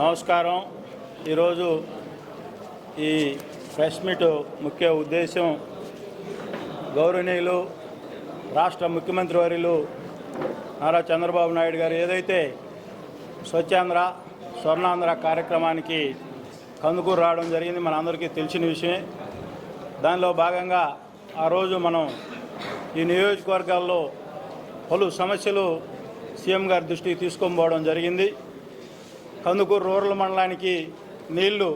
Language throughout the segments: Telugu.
నమస్కారం. ఈరోజు ఈ ప్రెస్ మీట్ ముఖ్య ఉద్దేశం గౌరవనీయులు రాష్ట్ర ముఖ్యమంత్రి వర్యులు నారా చంద్రబాబు నాయుడు గారు ఏదైతే స్వచ్ఛాంధ్ర స్వర్ణాంధ్ర కార్యక్రమానికి కందుకూరు రావడం జరిగింది మన అందరికీ తెలిసిన విషయమే. దానిలో భాగంగా ఆ రోజు మనం ఈ నియోజకవర్గాల్లో పలు సమస్యలు సీఎం గారి దృష్టికి తీసుకొని పోవడం జరిగింది. కందుకూరు రూరల్ మండలానికి నీళ్ళు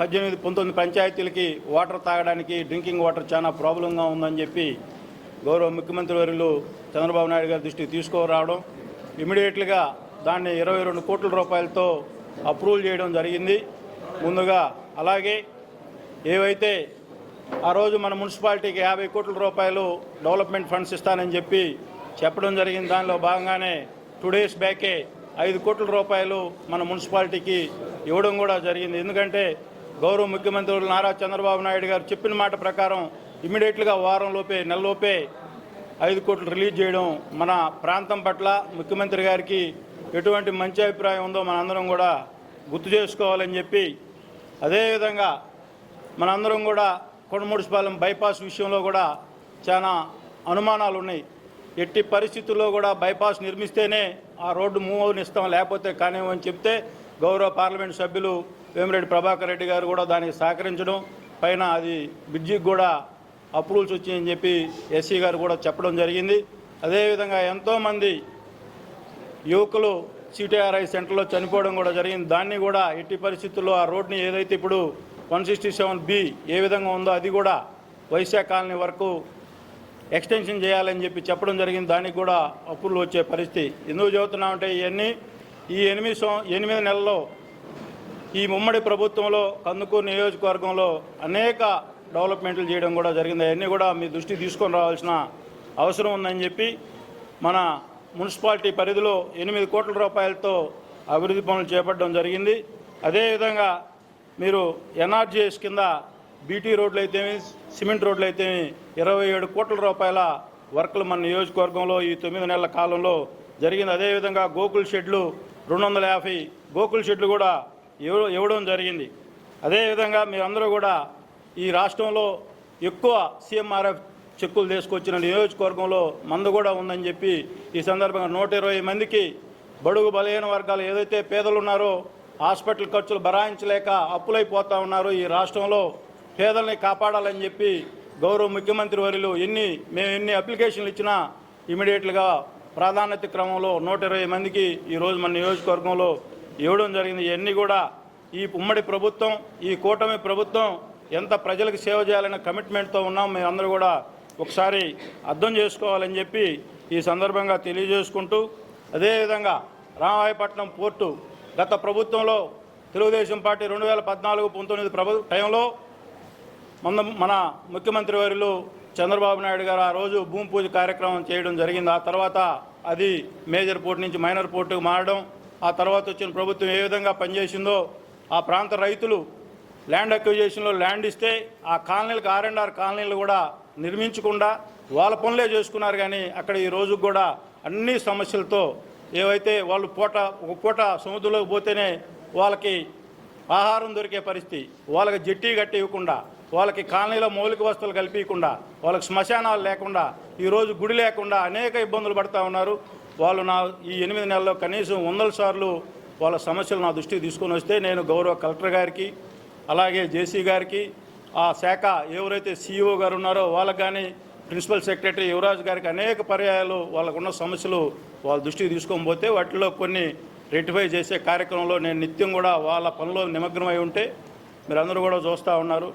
పద్దెనిమిది పంతొమ్మిది పంచాయతీలకి వాటర్ తాగడానికి డ్రింకింగ్ వాటర్ చాలా ప్రాబ్లంగా ఉందని చెప్పి గౌరవ ముఖ్యమంత్రి వర్యులు చంద్రబాబు నాయుడు గారి దృష్టికి తీసుకురావడం ఇమీడియట్లుగా దాన్ని ఇరవై రెండు కోట్ల రూపాయలతో అప్రూవల్ చేయడం జరిగింది. ముందుగా అలాగే ఏవైతే ఆ రోజు మన మున్సిపాలిటీకి యాభై కోట్ల రూపాయలు డెవలప్మెంట్ ఫండ్స్ ఇస్తానని చెప్పి చెప్పడం జరిగింది. దానిలో భాగంగానే టూ డేస్ బ్యాకే ఐదు కోట్ల రూపాయలు మన మున్సిపాలిటీకి ఇవ్వడం కూడా జరిగింది. ఎందుకంటే గౌరవ ముఖ్యమంత్రి నారా చంద్రబాబు నాయుడు గారు చెప్పిన మాట ప్రకారం ఇమీడియట్గా వారంలోపే నెలలోపే ఐదు కోట్లు రిలీజ్ చేయడం మన ప్రాంతం పట్ల ముఖ్యమంత్రి గారికి ఎటువంటి మంచి అభిప్రాయం ఉందో మనందరం కూడా గుర్తు చేసుకోవాలని చెప్పి అదేవిధంగా మనందరం కూడా కొండముడిసిపాలెం బైపాస్ విషయంలో కూడా చాలా అనుమానాలు ఉన్నాయి ఎట్టి పరిస్థితుల్లో కూడా బైపాస్ నిర్మిస్తేనే ఆ రోడ్డు మూవ్ అవనిస్తాం లేకపోతే కానివ్వని చెప్తే గౌరవ పార్లమెంట్ సభ్యులు వేమిరెడ్డి ప్రభాకర్ రెడ్డి గారు కూడా దానికి సహకరించడం పైన అది బ్రిడ్జికి కూడా అప్రూవల్స్ వచ్చాయని చెప్పి ఎస్సీ గారు కూడా చెప్పడం జరిగింది. అదేవిధంగా ఎంతోమంది యువకులు సిటీఆర్ఐ సెంటర్లో చనిపోవడం కూడా జరిగింది. దాన్ని కూడా ఎట్టి పరిస్థితుల్లో ఆ రోడ్ని ఏదైతే ఇప్పుడు వన్ సిక్స్టీ సెవెన్ బి ఏ విధంగా ఉందో అది కూడా వైశాఖ కాలనీ వరకు ఎక్స్టెన్షన్ చేయాలని చెప్పి చెప్పడం జరిగింది. దానికి కూడా అప్పులు వచ్చే పరిస్థితి. ఎందుకు చెబుతున్నామంటే ఇవన్నీ ఈ ఎనిమిది సం- ఎనిమిది నెలల్లో ఈ ముమ్మడి ప్రభుత్వంలో కందుకూరు నియోజకవర్గంలో అనేక డెవలప్మెంట్లు చేయడం కూడా జరిగింది. అవన్నీ కూడా మీ దృష్టికి తీసుకొని రావాల్సిన అవసరం ఉందని చెప్పి మన మున్సిపాలిటీ పరిధిలో ఎనిమిది కోట్ల రూపాయలతో అభివృద్ధి పనులు చేపట్టడం జరిగింది. అదేవిధంగా మీరు ఎన్ఆర్జీఎస్ కింద బీటీ రోడ్లు అయితే సిమెంట్ రోడ్లు అయితే ఇరవై ఏడు కోట్ల రూపాయల వర్కులు మన నియోజకవర్గంలో ఈ తొమ్మిది నెలల కాలంలో జరిగింది. అదేవిధంగా గోకుల్ షెడ్లు రెండు వందల యాభై గోకుల్ షెడ్లు కూడా ఇవ్వ ఇవ్వడం జరిగింది. అదేవిధంగా మీరందరూ కూడా ఈ రాష్ట్రంలో ఎక్కువ సీఎంఆర్ఎఫ్ చెక్కులు తీసుకొచ్చిన నియోజకవర్గంలో మందు కూడా ఉందని చెప్పి ఈ సందర్భంగా నూట ఇరవై మందికి బడుగు బలహీన వర్గాలు ఏదైతే పేదలు ఉన్నారో హాస్పిటల్ ఖర్చులు భరాయించలేక అప్పులైపోతూ ఉన్నారు ఈ రాష్ట్రంలో. పేదల్ని కాపాడాలని చెప్పి గౌరవ ముఖ్యమంత్రి వర్యులు ఎన్ని మేము ఎన్ని అప్లికేషన్లు ఇచ్చినా ఇమీడియట్లుగా ప్రాధాన్యత క్రమంలో నూట ఇరవై మందికి ఈరోజు మన నియోజకవర్గంలో ఇవ్వడం జరిగింది. ఇవన్నీ కూడా ఈ ఉమ్మడి ప్రభుత్వం ఈ కూటమి ప్రభుత్వం ఎంత ప్రజలకు సేవ చేయాలనే కమిట్మెంట్తో ఉన్నాం. మేమందరూ కూడా ఒకసారి అర్థం చేసుకోవాలని చెప్పి ఈ సందర్భంగా తెలియజేసుకుంటూ అదేవిధంగా రామాయపట్నం పోర్టు గత ప్రభుత్వంలో తెలుగుదేశం పార్టీ రెండు వేల పద్నాలుగు పంతొమ్మిది ప్రభు టైంలో మన మన ముఖ్యమంత్రి వారిలో చంద్రబాబు నాయుడు గారు ఆ రోజు భూమి పూజ కార్యక్రమం చేయడం జరిగింది. ఆ తర్వాత అది మేజర్ పోర్ట్ నుంచి మైనర్ పోర్టుకు మారడం ఆ తర్వాత వచ్చిన ప్రభుత్వం ఏ విధంగా పనిచేసిందో ఆ ప్రాంత రైతులు ల్యాండ్ అక్విజేషన్లో ల్యాండ్ ఇస్తే ఆ కాలనీలకు ఆర్ అండ్ ఆర్ కాలనీలు కూడా నిర్మించకుండా వాళ్ళ పనులే చేసుకున్నారు. కానీ అక్కడ ఈ రోజు కూడా అన్ని సమస్యలతో ఏవైతే వాళ్ళు పూట ఒక పూట సముద్రంలోకి పోతేనే వాళ్ళకి ఆహారం దొరికే పరిస్థితి వాళ్ళకి జట్టి గట్టి ఇవ్వకుండా వాళ్ళకి కాలనీలో మౌలిక వసతులు కల్పించకుండా వాళ్ళకి శ్మశానాలు లేకుండా ఈరోజు గుడి లేకుండా అనేక ఇబ్బందులు పడుతూ ఉన్నారు. వాళ్ళు నా ఈ ఎనిమిది నెలల్లో కనీసం వందల సార్లు వాళ్ళ సమస్యలు నా దృష్టికి తీసుకొని వస్తే నేను గౌరవ కలెక్టర్ గారికి అలాగే జేసీ గారికి ఆ శాఖ ఎవరైతే సీఈఓ గారు ఉన్నారో వాళ్ళకి కానీ ప్రిన్సిపల్ సెక్రటరీ యువరాజ్ గారికి అనేక పర్యాయాలు వాళ్ళకున్న సమస్యలు వాళ్ళ దృష్టికి తీసుకొని పోతే వాటిలో కొన్ని రెక్టిఫై చేసే కార్యక్రమంలో నేను నిత్యం కూడా వాళ్ళ పనిలో నిమగ్నమై ఉంటే మీరందరూ కూడా చూస్తూ ఉన్నారు.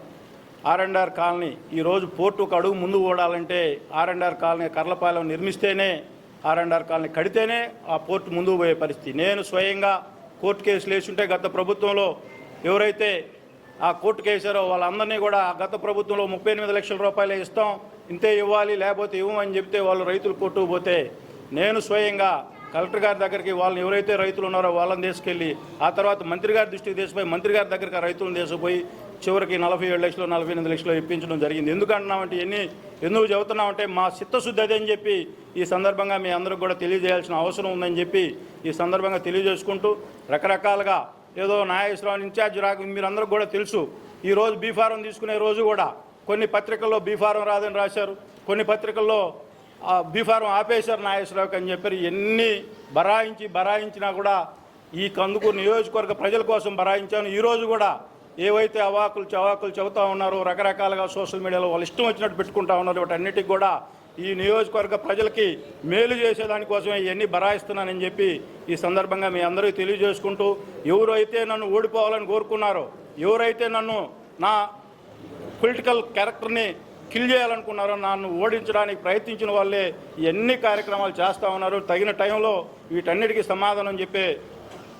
ఆర్ అండ్ ఆర్ కాలనీ ఈరోజు పోర్టుకు అడుగు ముందు ఓడాలంటే R and R colony Karlapalem నిర్మిస్తేనే R and R colony కడితేనే ఆ పోర్టు ముందుకు పోయే పరిస్థితి. నేను స్వయంగా కోర్టు కేసులు వేసుంటే గత ప్రభుత్వంలో ఎవరైతే ఆ కోర్టు కేసారో వాళ్ళందరినీ కూడా ఆ గత ప్రభుత్వంలో ముప్పై ఎనిమిది లక్షల రూపాయలు ఇస్తాం ఇంతే ఇవ్వాలి లేకపోతే ఇవ్వమని చెప్తే వాళ్ళు రైతులు కోర్టుకు పోతే నేను స్వయంగా కలెక్టర్ గారి దగ్గరికి వాళ్ళని ఎవరైతే రైతులు ఉన్నారో వాళ్ళని తీసుకెళ్ళి ఆ తర్వాత మంత్రి గారి దృష్టికి తీసుకుపోయి మంత్రి గారి దగ్గరికి రైతులను తీసుకుపోయి చివరికి నలభై ఏడు లక్షలు నలభై ఎనిమిది లక్షలు ఇప్పించడం జరిగింది. ఎందుకంటున్నామంటే ఎన్ని ఎందుకు చెబుతున్నామంటే మా చిత్తశుద్ధి అదే అని చెప్పి ఈ సందర్భంగా మీ అందరికి కూడా తెలియజేయాల్సిన అవసరం ఉందని చెప్పి ఈ సందర్భంగా తెలియజేసుకుంటూ రకరకాలుగా ఏదో నాగేశ్వరరావు ఇన్ఛార్జ్ రాక మీరందరూ కూడా తెలుసు. ఈరోజు బీఫారం బీ ఫారం తీసుకునే రోజు కూడా కొన్ని పత్రికల్లో బీఫారం రాదని రాశారు. కొన్ని పత్రికల్లో బీఫారం ఆపేశారు నాగేశ్వరరావుకి అని చెప్పి ఎన్ని బరాయించి బరాయించినా కూడా ఈ కందుకు నియోజకవర్గ ప్రజల కోసం బరాయించాను. ఈరోజు కూడా ఏవైతే అవాకులు చవాకులు చెబుతూ ఉన్నారో రకరకాలుగా సోషల్ మీడియాలో వాళ్ళు ఇష్టం వచ్చినట్టు పెట్టుకుంటా ఉన్నారు. వాటన్నిటికి కూడా ఈ నియోజకవర్గ ప్రజలకి మేలు చేసేదానికోసమే ఇవన్నీ బరాయిస్తున్నానని చెప్పి ఈ సందర్భంగా మీ అందరికీ తెలియజేసుకుంటూ ఎవరైతే నన్ను ఓడిపోవాలని కోరుకున్నారో ఎవరైతే నన్ను నా పొలిటికల్ క్యారెక్టర్ని కిల్ చేయాలనుకున్నారో నన్ను ఓడించడానికి ప్రయత్నించిన వాళ్ళే ఎన్ని కార్యక్రమాలు చేస్తూ ఉన్నారు తగిన టైంలో వీటన్నిటికీ సమాధానం చెప్పే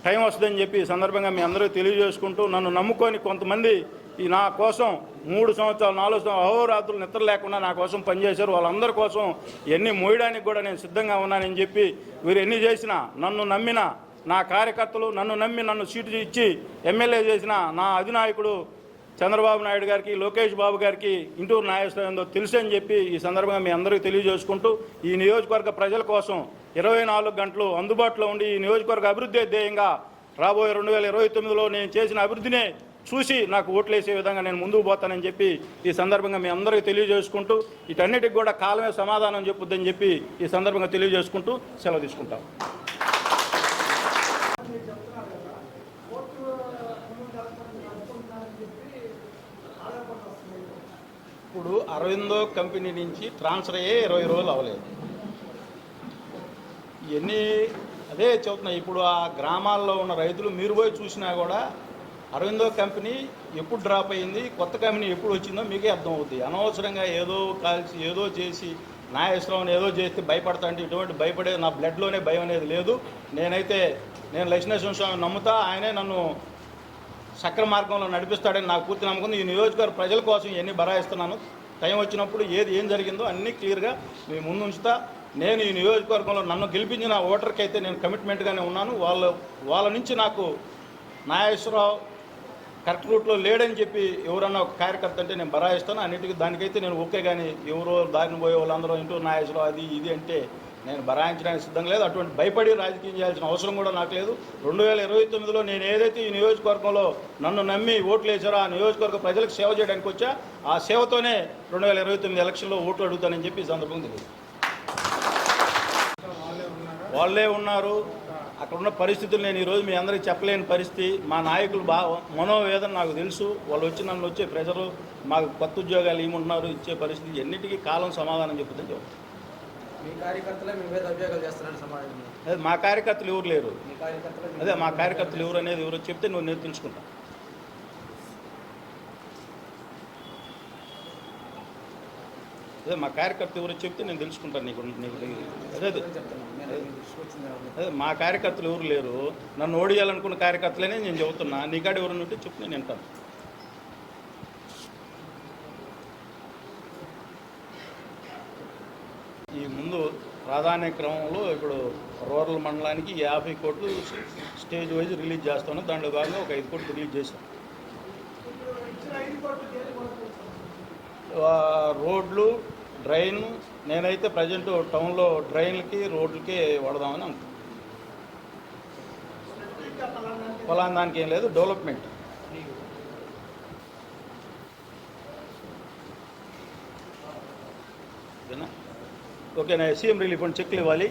టైం వస్తుందని చెప్పి ఈ సందర్భంగా మీ అందరూ తెలియజేసుకుంటూ నన్ను నమ్ముకొని కొంతమంది ఈ నా కోసం మూడు సంవత్సరాలు నాలుగు సంవత్సరాలు అహోరాత్రులు నిద్ర లేకుండా నా కోసం పనిచేశారు. వాళ్ళందరి కోసం ఎన్ని మోయడానికి కూడా నేను సిద్ధంగా ఉన్నానని చెప్పి వీరు ఎన్ని చేసినా నన్ను నమ్మిన నా కార్యకర్తలు నన్ను నమ్మి నన్ను సీటు ఇచ్చి ఎమ్మెల్యే చేసిన నా అధినాయకుడు చంద్రబాబు నాయుడు గారికి లోకేష్ బాబు గారికి ఇంటూరు నాగేశ్వరం ఏందో తెలుసు అని చెప్పి ఈ సందర్భంగా మీ అందరికీ తెలియజేసుకుంటూ ఈ నియోజకవర్గ ప్రజల కోసం ఇరవై నాలుగు గంటలు అందుబాటులో ఉండి ఈ నియోజకవర్గ అభివృద్ధి ధ్యేయంగా రాబోయే రెండు వేల ఇరవై తొమ్మిదిలో నేను చేసిన అభివృద్ధినే చూసి నాకు ఓట్లేసే విధంగా నేను ముందుకు పోతానని చెప్పి ఈ సందర్భంగా మీ అందరికీ తెలియజేసుకుంటూ వీటన్నిటికి కూడా కాలమే సమాధానం చెప్పుద్దని చెప్పి ఈ సందర్భంగా తెలియజేసుకుంటూ సెలవు తీసుకుంటాం. అరవిందో కంపెనీ నుంచి ట్రాన్స్ఫర్ అయ్యే ఇరవై రోజులు అవ్వలేదు. ఇవన్నీ అదే చెబుతున్నా ఇప్పుడు ఆ గ్రామాల్లో ఉన్న రైతులు మీరు పోయి చూసినా కూడా అరవిందో కంపెనీ ఎప్పుడు డ్రాప్ అయింది కొత్త కంపెనీ ఎప్పుడు వచ్చిందో మీకే అర్థం అవుతుంది అనవసరంగా ఏదో కాల్చి ఏదో చేసి నాగేశ్వరం ఏదో చేస్తే భయపడతా అంటే ఇటువంటి భయపడే నా బ్లడ్లోనే భయం అనేది లేదు. నేనైతే నేను లక్ష్మీనరసింహ స్వామి నమ్ముతా ఆయనే నన్ను సక్ర మార్గంలో నడిపిస్తాడని నాకు పూర్తి నమ్మకం ఈ నియోజకవర్గ ప్రజల కోసం ఇవన్నీ బరాయిస్తున్నాను. టైం వచ్చినప్పుడు ఏది ఏం జరిగిందో అన్నీ క్లియర్గా మీ ముందు ఉంచుతా నేను ఈ నియోజకవర్గంలో నన్ను గెలిపించిన ఓటర్కి అయితే నేను కమిట్మెంట్గానే ఉన్నాను. వాళ్ళ వాళ్ళ నుంచి నాకు నాగేశ్వరరావు కరెక్ట్ రూట్లో లేడని చెప్పి ఎవరన్నా ఒక కార్యకర్త అంటే నేను బరాయిస్తాను. అన్నిటికీ దానికైతే నేను ఓకే కానీ ఎవరో దారిని పోయే వాళ్ళందరూ ఇంటూ నాగేశ్వరరావు అది ఇది అంటే నేను బరాయించడానికి సిద్ధంగా లేదు. అటువంటి భయపడి రాజకీయం చేయాల్సిన అవసరం కూడా నాకు లేదు. రెండు వేల ఇరవై తొమ్మిదిలో నేను ఏదైతే ఈ నియోజకవర్గంలో నన్ను నమ్మి ఓట్లు వేసారో ఆ నియోజకవర్గ ప్రజలకు సేవ చేయడానికి వచ్చా ఆ సేవతోనే రెండు వేల ఇరవై తొమ్మిది ఎలక్షన్లో ఓట్లు అడుగుతానని చెప్పి ఈ సందర్భంగా తెలియదు వాళ్ళే ఉన్నారు. అక్కడ ఉన్న పరిస్థితులు నేను ఈరోజు మీ అందరికీ చెప్పలేని పరిస్థితి. మా నాయకులు బా మనోవేదన నాకు తెలుసు. వాళ్ళు వచ్చి నన్ను వచ్చే ప్రజలు మాకు కొత్త ఉద్యోగాలు ఏముంటున్నారు ఇచ్చే పరిస్థితి ఎన్నిటికీ కాలం సమాధానం చెప్పుదని చెప్తాను. అదే మా కార్యకర్తలు ఎవరు లేరు? అదే మా కార్యకర్తలు ఎవరు అనేది ఎవరో చెప్తే నువ్వు నేను తెలుసుకుంటా అదే మా కార్యకర్త ఎవరో చెప్తే నేను తెలుసుకుంటాను నీకు నీకు అదే అదే. మీ. అదే కార్యకర్తలు ఎవరు లేరు? నన్ను ఓడియాలనుకున్న కార్యకర్తలనే నేను చెబుతున్నా. నీకాడ ఎవరు ఉంటే చెప్పు నేను వింటాను ఈ ముందు ప్రాధాన్య క్రమంలో ఇప్పుడు రూరల్ మండలానికి యాభై కోట్లు స్టేజ్ వైజ్ రిలీజ్ చేస్తాను. దాంట్లో భాగంగా ఒక ఐదు కోట్లు రిలీజ్ చేశాం. రోడ్లు డ్రైన్ నేనైతే ప్రజెంట్ టౌన్లో డ్రైన్లకి రోడ్లకి వాడదామని అనుకుంటున్నాను. ఫలానా దానికి ఏం లేదు డెవలప్మెంట్ ఓకేనా ఓకేనా సీఎం రిలీఫ్ ఫండ్ చెక్లు ఇవ్వాలి